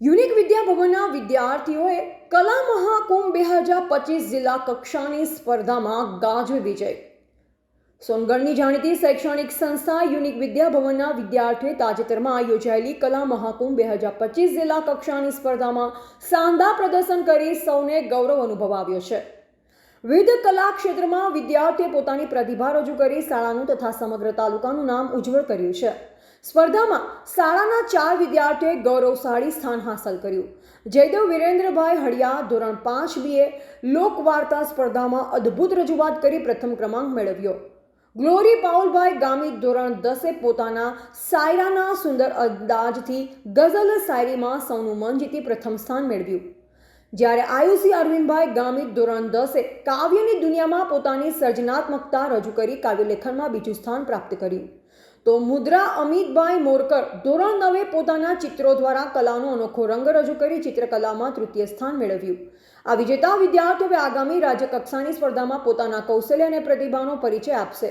Unique વિદ્યા ભવનના વિદ્યાર્થીઓએ કલા મહાકુંભ બે હજાર પચીસ જિલ્લા કક્ષાની સ્પર્ધામાં ગાજવી વિજય. સોનગઢની જાણીતી શૈક્ષણિક સંસ્થા યુનિક વિદ્યા ભવનના વિદ્યાર્થીઓએ તાજેતરમાં યોજાયેલી કલા મહાકુંભ બે હજાર પચીસ જિલ્લા કક્ષાની સ્પર્ધામાં શાનદાર પ્રદર્શન કરી સૌને ગૌરવ અનુભવાવ્યો છે. વિવિધ કલા ક્ષેત્રમાં વિદ્યાર્થીએ પોતાની પ્રતિભા રજૂ કરી શાળાનું તથા સમગ્ર તાલુકાનું નામ ઉજ્જવળ કર્યું છે. સ્પર્ધામાં શાળાના ચાર વિદ્યાર્થીઓએ ગૌરવશાળી સ્થાન હાંસલ કર્યું. જયદેવ વિરેન્દ્રભાઈ હળિયા ધોરણ પાંચ બીએ લોકવાર્તા સ્પર્ધામાં અદ્ભુત રજૂઆત કરી પ્રથમ ક્રમાંક મેળવ્યો. ગ્લોરી પાઉલભાઈ ગામિત ધોરણ દસે પોતાના સાયરાના સુંદર અંદાજથી ગઝલ શાયરીમાં સૌનું મન જીતી પ્રથમ સ્થાન મેળવ્યું. જ્યારે આયુષી અરવિંદભાઈ ગામિત ધોરણ દસે કાવ્યની દુનિયામાં પોતાની સર્જનાત્મકતા રજૂ કરી કાવ્યલેખનમાં બીજું સ્થાન પ્રાપ્ત કર્યું. તો મુદ્રા અમિતભાઈ મોરકર ધોરણ નવે પોતાના ચિત્રો દ્વારા કલાનો અનોખો રંગ રજૂ કરી ચિત્રકલામાં તૃતીય સ્થાન મેળવ્યું. આ વિજેતા વિદ્યાર્થીઓએ આગામી રાજ્ય કક્ષાની સ્પર્ધામાં પોતાના કૌશલ્ય અને પ્રતિભાનો પરિચય આપશે.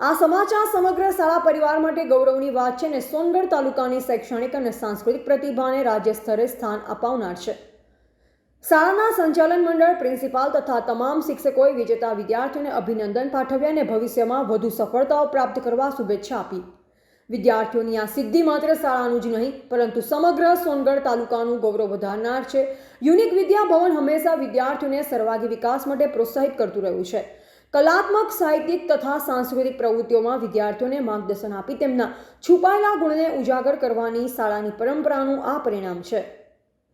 આ સમાચાર સમગ્ર શાળા પરિવાર માટે ગૌરવની વાત છે અને સોનગઢ તાલુકાની શૈક્ષણિક અને સાંસ્કૃતિક પ્રતિભાને રાજ્ય સ્તરે સ્થાન અપાવનાર છે. શાળાના સંચાલન મંડળ, પ્રિન્સિપાલ તથા તમામ શિક્ષકોએ વિજેતા વિદ્યાર્થીઓને અભિનંદન પાઠવ્યા અને ભવિષ્યમાં વધુ સફળતાઓ પ્રાપ્ત કરવા શુભેચ્છા આપી. વિદ્યાર્થીઓની આ સિદ્ધિ માત્ર શાળાનું જ નહીં, પરંતુ સમગ્ર સોનગઢ તાલુકાનું ગૌરવ વધારનાર છે. યુનિક વિદ્યા ભવન હંમેશા વિદ્યાર્થીઓને સર્વાગી વિકાસ માટે પ્રોત્સાહિત કરતું રહ્યું છે. કલાત્મક, સાહિત્યિક તથા સાંસ્કૃતિક પ્રવૃત્તિઓમાં વિદ્યાર્થીઓને માર્ગદર્શન આપી તેમના છુપાયેલા ગુણને ઉજાગર કરવાની શાળાની પરંપરાનું આ પરિણામ છે.